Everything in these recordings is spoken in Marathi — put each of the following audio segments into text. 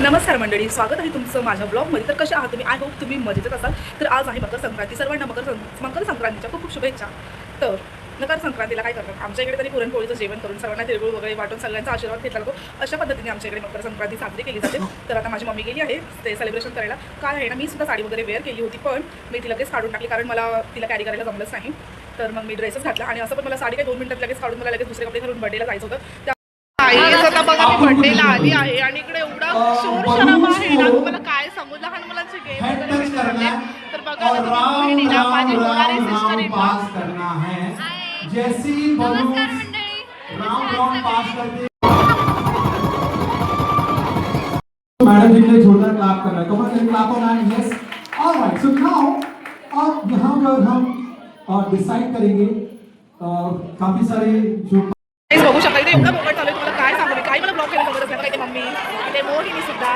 नमस्कार मंडळी स्वागत आहे तुमचं माझ्या ब्लॉगमध्ये तर कसे आहात तुम्ही? आय होप तुम्ही मजेतच असाल. तर आज आहे मकर संक्रांती. सर्वांना मकर सं- मकर संक्रांतीच्या खूप खूप शुभेच्छा. तर मकर संक्रांतीला काय करतात? आमच्या इकडे तरी पुरणपोळीचं जेवण करून सर्वांना तिळगुळ वगैरे वाटून सगळ्यांचा आशीर्वाद घेतला जातो. अशा पद्धतीने आमच्या इकडे मकर संक्रांती साजरी केली जाते. तर आता माझी मम्मी गेली आहे. ते सेलिब्रेशन करायला. काय आहे ना मी सुद्धा साडी वगैरे वेअर केली होती पण मी ती लगेच काढून टाकली. कारण मला तिला कॅरी करायला जमलंच नाही. तर मग मी ड्रेसच घातला. आणि असं पण मला साडी काही दोन मिनिटात लगेच काढून मला लगेच दुसरे कपडे घालून बर्थडेला जायचं होतं. आई आता बघा मी बर्थडेला आली आहे आणि इकडे एवढा शोर शराब आहे ना तुम्हाला काय सांगू लहान मुलांचे गेम वगैरे खेळले. है तर बघा बहिणीला माझी होणारी सिस्टर राउंड इन पास करना है जैसी बलून. राउंड राउंड पास करते. मैडम जी लिए जोरदार क्लैप कर रहे हैं come on can clap on and yes alright so now अब यहाँ पर हम डिसाइड करेंगे. काफी सारे जो Guys, बघू शकता इथे एवढा मोबाईल चालू आहे तुम्हाला काय सांगू मी काय मला ब्लॉग केलं समजत नाही बघा इथे मम्मी इथे मोहिनी सुद्धा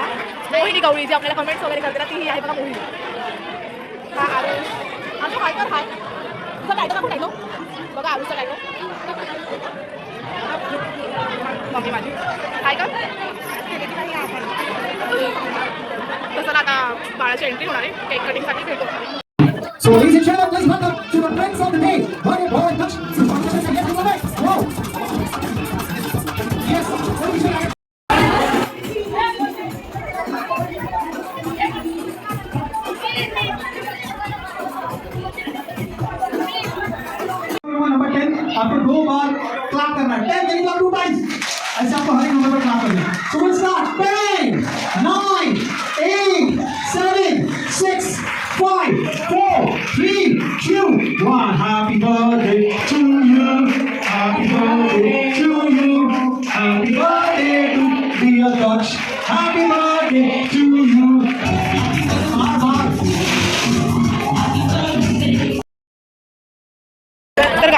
मोहिनी गवळी जी आपल्याला कमेंट्स वगैरे करते ना ती ही आहे बघा मोहिनी. हा आरुष. आरुष हाय कर हाय. तुझा टायटो दाखव टायटो बघा आरुषचा टायटो मम्मी माझी. हाय कर तर आता बाळाची एंट्री होणार आहे. केक कटिंगसाठी भेटतो नंबर आपको दो बार क्लैप करना है ten can clap two times ऐसे आपको हर एक नंबर पर क्लैप करना है so will start ten nine eight seven six five four three two one happy birthday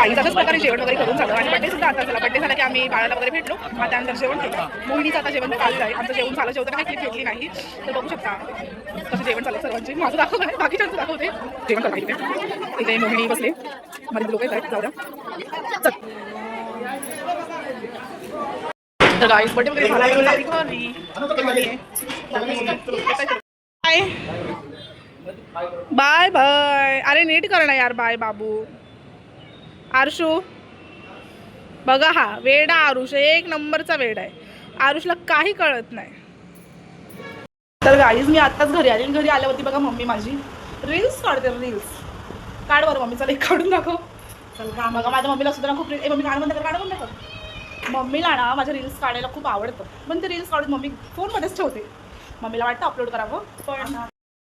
गाईच अशाच प्रकारे जेवण वगैरे करून झालं आणि बड्डे सुद्धा आता झाला बड्डे झाला की आम्ही बाळाला वगैरे भेटलो. मग त्यानंतर जेवण केलं मोहिनीचं आता जेवण चाललं आहे. आमचं जेवण झालं जेवताना काही क्लिप घेतली नाही. तर बघू शकता कसं जेवण चाललं सर्वांचे. माझं दाखवलं नाही बाकीच्यांचं दाखवते जेवण चाललं इथे इथे मोहिनी बसले. मध्ये लोक येत आहेत जाऊ द्या. चल. तर गाईस बड्डे वगैरे झाला. आहे. चालली घरी. बाय बाय बाय अरे नीट कर ना यार. बाय बाबू. आरुषू बघा हा वेडा आरुष एक नंबरचा वेड आहे. आरुषला काही कळत नाही. तर गाईज मी आत्ताच घरी आली घरी आल्यावरती बघा मम्मी माझी. रील्स काढते रील्स काढ बरं मम्मी चला एक काढून दाखव. चल का बघा माझ्या मम्मीला सुद्धा ना खूप रील मम्मी गाणं बंद कर गाणं मम्मीला ना माझ्या रील्स काढायला खूप आवडतं. पण ते रील्स काढून मम्मी फोनमध्येच ठेवते. मम्मीला वाटतं अपलोड करावं पण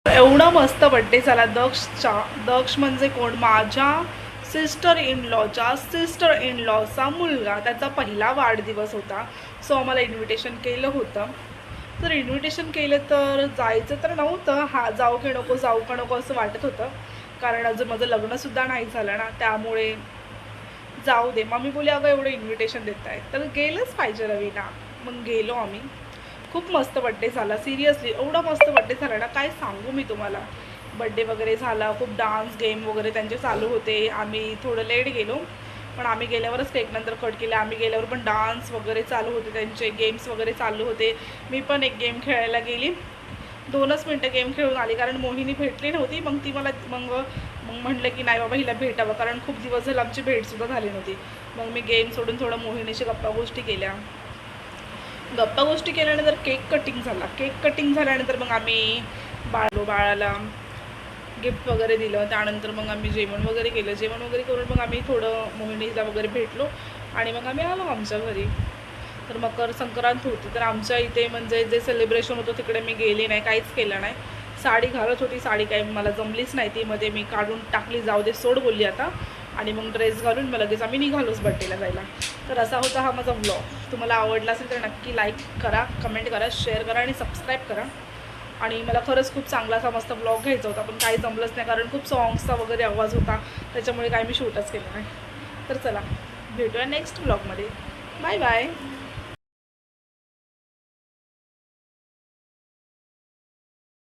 एवढा मस्त बड्डे झाला दक्षचा दक्ष म्हणजे कोण? माझ्या सिस्टर इन लॉच्या सिस्टर इन लॉचा मुलगा त्याचा पहिला वाढदिवस होता सो आम्हाला इन्व्हिटेशन केलं होतं. तर इन्व्हिटेशन केलं तर जायचं तर नव्हतं. हा जाऊ की नको जाऊ का नको असं वाटत होतं. कारण अजून माझं लग्नसुद्धा नाही झालं ना त्यामुळे जाऊ दे. मग मी बोले अगं एवढं इन्व्हिटेशन देत आहे तर गेलंच पाहिजे रवीना. मग गेलो आम्ही. खूप मस्त बड्डे झाला. सिरियसली एवढा मस्त बड्डे झाला ना काय सांगू मी तुम्हाला. बड्डे वगैरे झाला खूप डान्स गेम वगैरे त्यांचे चालू होते. आम्ही थोडं लेट गेलो पण आम्ही गेल्यावरच केक नंतर कट केले. आम्ही गेल्यावर पण डान्स वगैरे चालू होते त्यांचे गेम्स वगैरे चालू होते. मी पण एक गेम खेळायला गेली. दोनच मिनटं गेम खेळून आली कारण मोहिनी भेटली नव्हती. मग ती मला मग मग म्हटलं की नाही बाबा हिला भेटावं कारण खूप दिवस झालं आमची भेटसुद्धा झाली नव्हती. मग मी गेम सोडून थोडं मोहिनीशी गप्पा गोष्टी केल्या. गप्पा गोष्टी केल्यानंतर केक कटिंग झाला. केक कटिंग झाल्यानंतर मग आम्ही बाळलो बाळाला गिफ्ट वगैरे दिलं. त्यानंतर मग आम्ही जेवण वगैरे केलं. जेवण वगैरे करून मग आम्ही थोडं मोहिनीला वगैरे भेटलो आणि मग आम्ही आलो आमच्या घरी. तर मकर संक्रांत होती. तर आमच्या इथे म्हणजे जे सेलिब्रेशन होतं तिकडे मी गेले नाही काहीच केलं नाही. साडी घालत होती. साडी काही मला जमलीच नाही. ती मध्ये मी काढून टाकली. जाऊ दे सोड बोलली आता. आणि मग ड्रेस घालून मग लगेच आम्ही निघालोच बड्डेला जायला. तर असा होता हा माझा व्लॉग तुम्हाला आवडला असेल तर नक्की लाईक करा कमेंट करा शेअर करा आणि सबस्क्राईब करा. आणि मला खरंच खूप चांगला असा मस्त ब्लॉग घ्यायचा होता पण काही जमलंच नाही कारण खूप सॉंग्सचा वगैरे आवाज होता त्याच्यामुळे काय मी शूटच केलं नाही. तर चला भेटूया नेक्स्ट ब्लॉगमध्ये बाय बाय